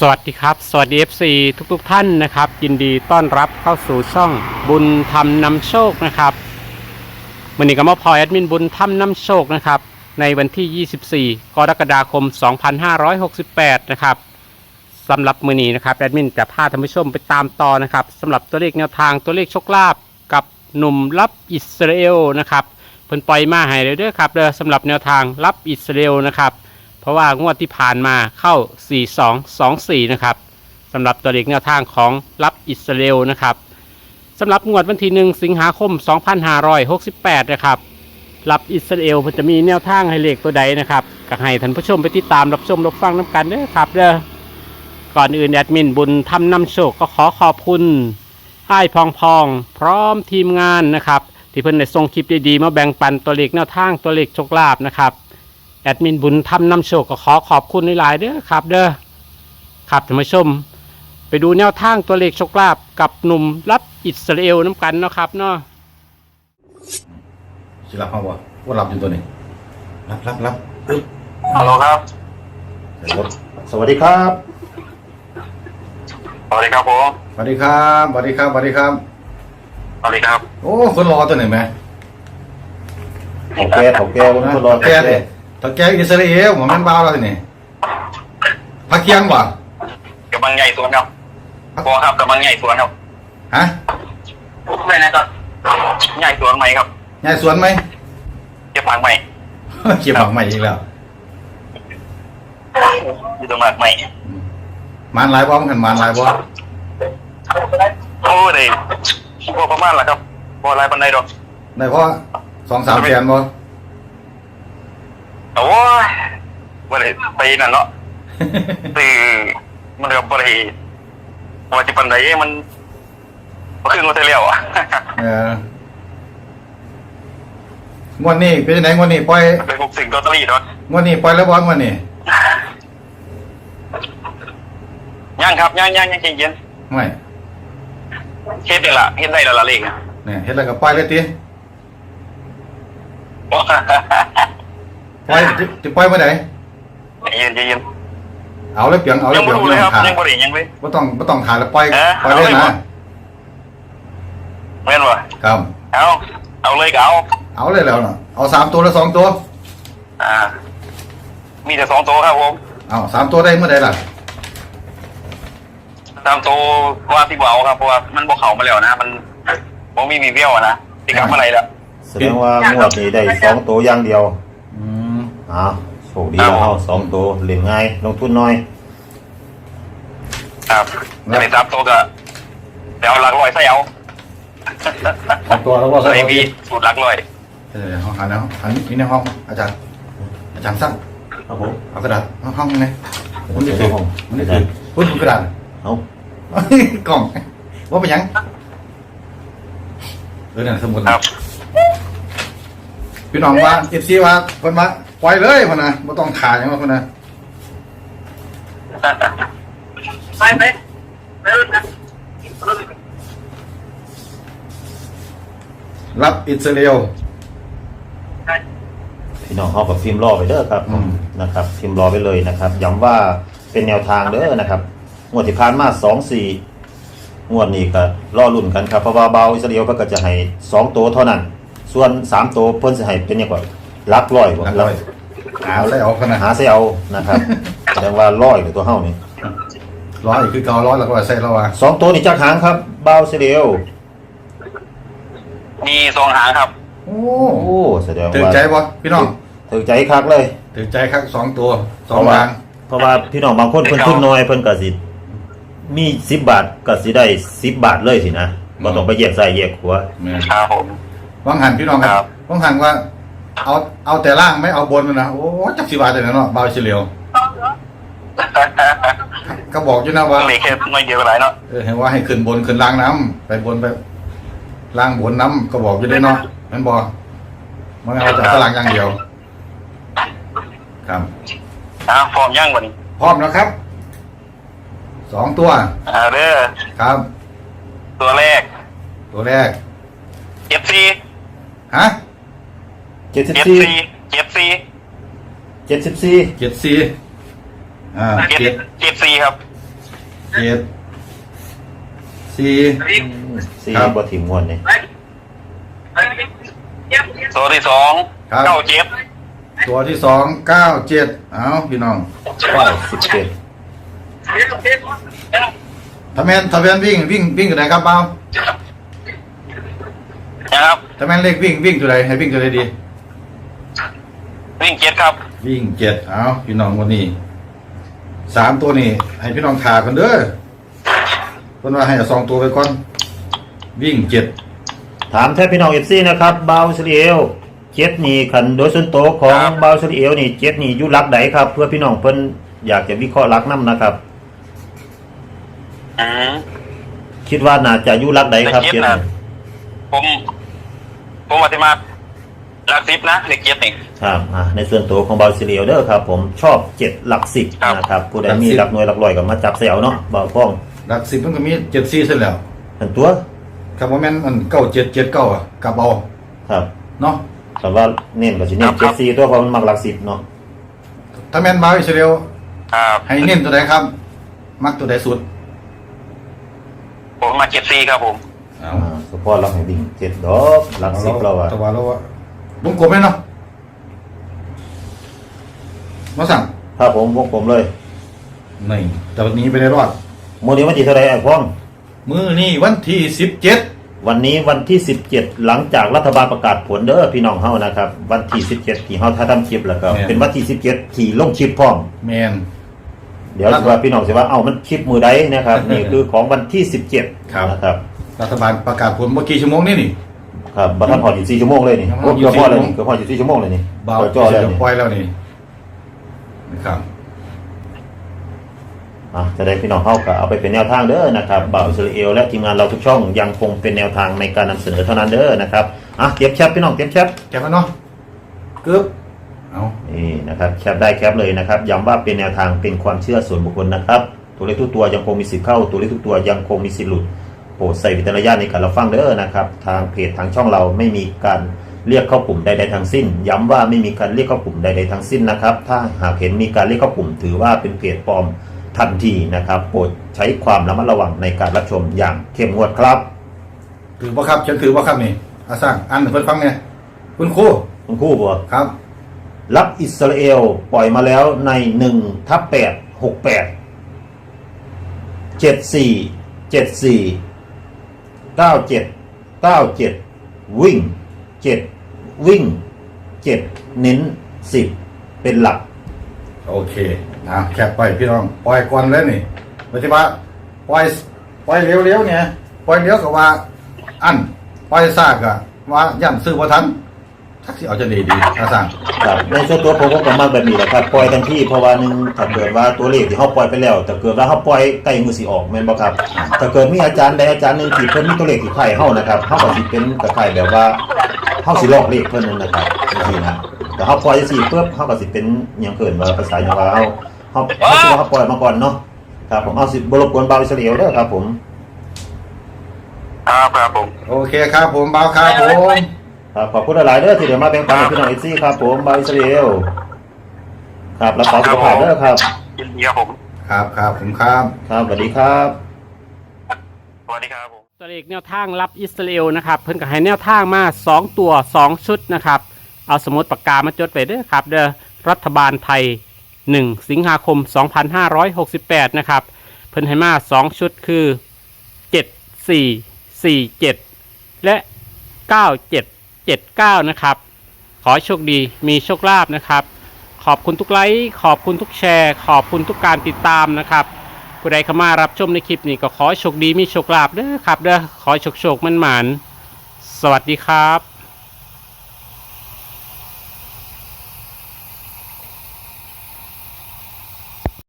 สวัสดีครับ สวัสดี FC ทุกๆทท่านนะครับ ยินดีต้อนรับเข้าสู่ช่องบุญธรรมนำโชคนะครับวันนี้ก็มาพอยแอดมินบุญธรรมนำโชคนะครับ ในวันที่ 24 กรกฎาคม 2568 นะครับสำหรับมือนี้นะครับแอดมินจะพาท่านผู้ชมไปตามต่อนะครับสำหรับตัวเลขแนวทางตัวเลขโชคลาภกับหนุ่มรับอิสราเอลนะครับเพิ่นปล่อยมาให้เลยด้อครับเด้อสำหรับแนวทางรับอิสราเอลนะครับ ราะว่างวดที่ผ่านมาเข้า 4224 นะครับสำหรับตัวเลขแนวทางของรับอิสราเอลนะครับสำหรับงวดวันที่ 1 สิงหาคม 2568 นะครับรับอิสราเอลมันจะมีแนวทางให้เลขตัวใดนะครับก็ให้ท่านผู้ชมไปติดตามรับชมรับฟังน้ำกันเด้อครับเด้อก่อนอื่นแอดมินบุญทำนำโชคก็ขอขอบคุณอ้ายพองพองพร้อมทีมงานนะครับ ที่เพิ่นได้ส่งคลิปดีๆมาแบ่งปันตัวเลขแนวทางตัวเลขโชคลาภนะครับ แอดมินบุญทำนำโชคก็ขอขอบคุณหลายๆเด้อครับ เด้อครับท่านผู้ชม ไปดูแนวทางตัวเลขโชคลาภกับหนุ่มรับอิสราเอลน้ำกันเนาะครับเนาะสิรับเขาบ่ว่ารับอยู่ตัวนี้ รับรับรับปึ๊บฮัลโหลครับเดี๋ยวรถสวัสดีครับ สวัสดีครับผมสวัสดีครับสวัสดีครับสวัสดีครับ สวัสดีครับ โอ้คนรอตัวไหนไหมถกแกถกแกวันนี้ทดลองแกเลย ถ้าแกอิสราเอลผมแม่นบ้าวแล้วทีนี่พักเคียงบ่กำลังใหญ่สวนครับพอครับกำลังใหญ่สวนครับฮะไม่นะก็ใหญ่สวนไหมครับยายสวนไหมเก็บผักใหม่เขียบหมักใหม่อีกแล้วอยู่ตรงหลักใหม่มานหลายบ่มันหันมานหลายบ่โอ้ยพอประมาณละครับพออะไรปันไดดอกได้เพราะสองสามแสนบ่ โอ้ยวันนี้ไปนั่นเนาะตื่มันกับวันนี้วันที่ปันไดมันมันขึ้นมาเที่ยวอะเอองวดนี้เป็นยังไงงวดนี้ปล่อยเป็นพวกสิ่งตัวตรีเนาะงวดนี้ปล่อยแล้วบ่งวดนี้ย่างครับย่างย่างย่างเย็นไม่ๆเฮ็ดได้ละเฮ็ดได้และละเลขอะเนี่ยเฮ็ดแล้วก็ปล่อยเลยติโอ้ ปล่อยจะจะปล่อยเมื่อไหร่เย็นเย็นเอาเลยเปียงเอาเลยยังเปีไม่ยงรู้ไม่เลยต้คอรับงถ่ายยังบ่ได้ยังเลย ไม่ต้องไม่ต้องถ่ายแล้วปล่อยเออปล่อยเลยเอาเลยนะบ่ แม่นบ่ครับเอาเอาเลยก็เอาเอาเลยแล้วเนาะเอาสามตัวแล้วสองตัวอ่า มีแต่สองตัวครับผมเอาสามตัวได้เมื่อไหร่ล่ะตามตัวว่าที่เบาครับเพราะว่ามันบ่เข้ามาแล้วนะ มันบ่มีมีเบี้ยวอะนะที่กลับมาไหนแล้วแสดงว่างวดนี้ได้สองตัวอย่างเดียว อืมอ้าวโชคดีแล้วเฮาสองตัวเล่นง่าย ลงทุนน้อย ครับจะได้ตามตัวก็เดี๋ยวหลักร้อยใส่เอาสองตัวแล้วก็ใส่ใส่มีสูตรหลักร้อย เออห้องหันนะหันนี่ในห้องอาจารย์ อาจารย์สั่งครับผมเอากระดาษเอาห้องไงผมจะห้องมันนี่คือพูดกระดาษ เอากล่องว่าเป็นหยังเออเนี่ยสมุดครับ พี่น้องว่าเอฟซีว่าคนมา ปล่อยเลยคนนะไม่ต้องถ่ายอย่างว่าคนนะไปไปไปรับอิสราเอล พี่น้องเฮากับฟิล์มรอไปเด้อครับอืม นะครับ ฟิล์มรอไปเลยนะครับย้ำว่าเป็นแนวทางเด้อนะครับงวดที่ผ่านมาสองสี่งวดนี้ก็รอรุ่นกันครับเพราะว่าเบาอิสราเอลเพิ่นก็จะให้สองตัวเท่านั้น ส่วนสามตัวเพิ่นสิให้เป็นยังไง ลักร้อยบ่นักร้อยเอาเลยเอาคนนะหาใส่เอานะครับแสดงว่าร้อยหรือตัวเฮานี่ร้อยคือเการ้อยแล้วก็ใส่เราอะสองตัวนี่จากหางครับเบาเสียเดียวมีสองหางครับ โอ้โอ้แสดงถือว่าใจบ่พี่น้องถือใจคักเลยถือใจครับสองตัวสเพองราะว่าทางเพราะว่าพี่น้องบางคนเพิ่นทุนน้อยเพิ่นก็สิมีสิบบาทก็สิได้สิบบาทเลยสินะบ่ต้องไปแยกใส่แยกหัวแม่นครับผมว่างหันพี่น้องคครัรับบว่างหันว่า เอาเอาแต่ล่างไม่เอาบนมันนะโอ้จักสิบาทเลยนะเนาะบาวเฉลียวก็บอกอยู่นะว่าเหล็กแค่น้อยเดียวก็หลายเนาะเออเห็นว่าให้ขึ้นบนขึ้นล่างน้ำไปบนไปล่างบนน้ำก็บอกอยู่ด้วยเนาะมันบอกมันเอาแต่ตารางอย่างเดียว ครับอ่าฟอร์มย่างกว่านี้พร้อมแล้วครับสองตัวอ่าเด้อครับ ตัวแรก ตัวแรกเจ็ดซีฮะ เจ็ดสิบเจ็ดสี่ซีเจ็ดซีเจ็ดสิบสี่เจ็ดสี่อ่าเจ็ดเจ็ดเจ็ดซีครับเจ็ดสี่ สี่ครับ บ่ถิ่มงวดนี่ตัวที่สองครับ เก้าเจ็ดตัวที่สองเก้าเจ็ดเอาพี่น้องเก้าสิบเจ็ดถ้าแมนถ้าแมนวิ่งวิ่งวิ่งตัวไหนครับเบานะครับถ้าแมนเลขวิ่งวิ่งตัวไหนให้วิ่งตัวไหนดี วิ่งเจ็ดครับ วิ่งเจ็ดเอาพี่น้องวันนี้สามตัวนี้ให้พี่น้องขากันเด้อเพิ่นว่าให้เอาสองตัวไปก่อน วิ่งเจ็ดถามแท้พี่น้องเอฟซีนะครับบาวสรีเอลเจ็ดนี่คันโดยส่วนตัวของครับบาวสรีเอลนี่เจ็ดนี่อยู่หลักใดครับ เพื่อพี่น้องเพิ่นอยากจะวิเคราะห์หลักนํนะครับ อืมคิดว่าน่าจะอยู่หลักใดครับเลขเจ็เจ็ดดนะนี่ผม ผมอธิมาห ลักสิบนะเลขเจ็ดนี่ ครับอ่าในส่วนตัวของบาวสรีเอลเด้อครับ ผมชอบเจ็ดหลักสิบครับ นะครับผู้ใดมีหลักหน่วยหลักร้อยก็มาจับเสียวเนาะบ่าวพ้องหลักสิบมันก็มีเจ็ดสี่เสร็จแล้วอันตัวครับว่าแม่นมันเก้าเจ็ดเจ็ดเก้าอะกลับเอาครับเนาะแต่ว่าเน้นก็สิเน้นครัเจ็บดสี่ตัวเพราะมันมักหลักสิบเนาะถ้าแม่นบาอิสราเอลครับให้เน้นตัวไหนครับ มักตัวไหนสุดผมมาเจ็ดสี่ครับผม เอาอ่าสปอร์ตเราให้วิ่งเจ็ดดอกหลักสิบเราอะตัวเราอะ วงกลมไหมเนาะมาสั่งครับผมพวกผมเลยนี่แต่วันนี้ไปได้รอด มื้อนี้วันที่เท่าไหร่ไอ้พ้อง มือนี่วันที่สิบเจ็ดวันนี้วันที่ 17 หลังจากรัฐบาลประกาศผลเด้อพี่น้องเฮานะครับ วันที่ 17 ที่เฮาถ้าทำคลิปแล้วก็เป็นวันที่ 17 ที่ลงคลิปพร้อม แมน เดี๋ยวสิว่าพี่น้องสิว่าเอ้ามันคลิปมือใดนะครับ นี่คือของวันที่ 17ครับ นะครับ รัฐบาลประกาศผลเมื่อกี่ชั่วโมงนี่นี่ ครับบัดทันพออยู่4ชั่วโมงเลยนี่ยังไม่โอ้อยู่เกือบพอแล้วสี่นี่ชั่วโมงเกือบพออยู่4ชั่วโมงเลยนี่เบาเปิดจอแล้วจะนี่ปล่อยแล้วนี่นะครับอะจะได้พี่น้องเฮาก็เอาไปเป็นแนวทางเด้อนะครับบ่าวอิสราเอลและทีมงานเราทุกช่องยังคงเป็นแนวทางในการนำเสนอเท่านั้นเด้อนะครับอะเตรียมแชทพี่น้องเตรียมแชทแกมันเนาะกึ๊บเอานี่นะครับแคปได้แคปเลยนะครับย้ำว่าเป็นแนวทางเป็นความเชื่อส่วนบุคคลนะครับ ตัวเลขทุกตัวยังคงมีสิทธิ์เข้า ตัวเลขทุกตัวยังคงมีสิทธิ์หลุด โปรดใส่วิจารณญาณในการรับฟังเด้อนะครับ ทางเพจทางช่องเราไม่มีการเรียกเข้ากลุ่มใดๆทั้งสิ้น ย้ำว่าไม่มีการเรียกเข้ากลุ่มใดๆทั้งสิ้นนะครับ ถ้าหากเห็นมีการเรียกเข้ากลุ่ม ถือว่าเป็นเพจปลอมทันทีนะครับ โปรดใช้ความระมัดระวังในการรับชมอย่างเข้มงวดครับถือว่าครับฉันถือว่าครับนี่อาสร้างอันให้เพิ่นฟังไงคุณครูคุณครู่บัวครับ รับอิสราเอลปล่อยมาแล้วในหนึ่งทับแปดหกแปดเจ็ดสี่เจ็ดสี่ เก้าเจ็ดเก้าเจ็ดวิ่งเจ็ดวิ่งเจ็ดเน้นสิบเป็นหลัก โอเคนะแคปไปพี่น้อง ปล่อยก่อนแล้วนี่ปฏิบัติปล่อยปล่อยเลี้ยวๆเนี่ยปล่อยเลี้ยวกับว่า อันปล่อยซากอะว่าย่ำซื้อบ่ทัน ทักสิเอาจะดีดีอาสั่งครับในส่วนตัวผมก็กำลังแบบนี้แหละครับปล่อยทันทีเพราะว่าหนึ่งถ้าเกิดว่าตัวเลขที่เขาปล่อยไปแล้วแต่เกิดว่าเขาปล่อยใกล้มือสิออกแม่นบ่ครับถ้าเกิดมีอาจารย์ใดอาจารย์หนึ่งที่เพิ่นมีตัวเลขที่ไข่เฮานะครับเฮาก็สิเป็นกระไข่แบบว่าเฮาสิลอกเลขเพิ่นนั่นนะครับจังซี่นะแต่เฮาปล่อยจังซี่ปุ๊บเฮาก็สิเป็นหยังเกินว่าภาษาหยังว่าเฮาเฮาเฮาสิว่าเฮาปล่อยมาก่อนเนาะครับผมเอาสิบ่รบกวนเบาอิสราเอลเด้อครับผม ครับครับผม โอเคครับผมเบาครับผม ครับขอบคุณหลายๆเด้อที่เดี๋ยวมาแบ่งปันให้พี่น้อง FC ครับผมเบาอิสราเอลครับรักษาสุขภาพเด้อครับ ยินดีครับผม ครับครับผมครับ ครับสวัสดีครับ สวัสดีครับผม ตัวเลขแนวทางรับอิสราเอลนะครับเพิ่นก็ให้แนวทางมา 2 ตัว 2 ชุดนะครับ เอาสมุดปากกามาจดไปเด้อครับเด้อรัฐบาลไทย 1 สิงหาคม 2568 นะครับ เพิ่นให้มา 2 ชุดคือ 7 4 4 7 และ 9 7 7 9 นะครับ ขอโชคดีมีโชคลาภนะครับ ขอบคุณทุกไลค์ขอบคุณทุกแชร์ ขอบคุณทุกการติดตามนะครับผู้ใดเข้ามารับชมในคลิปนี้ก็ขอโชคดีมีโชคลาภเด้อครับเด้อขอโชคโชคมันหมานสวัสดีครับ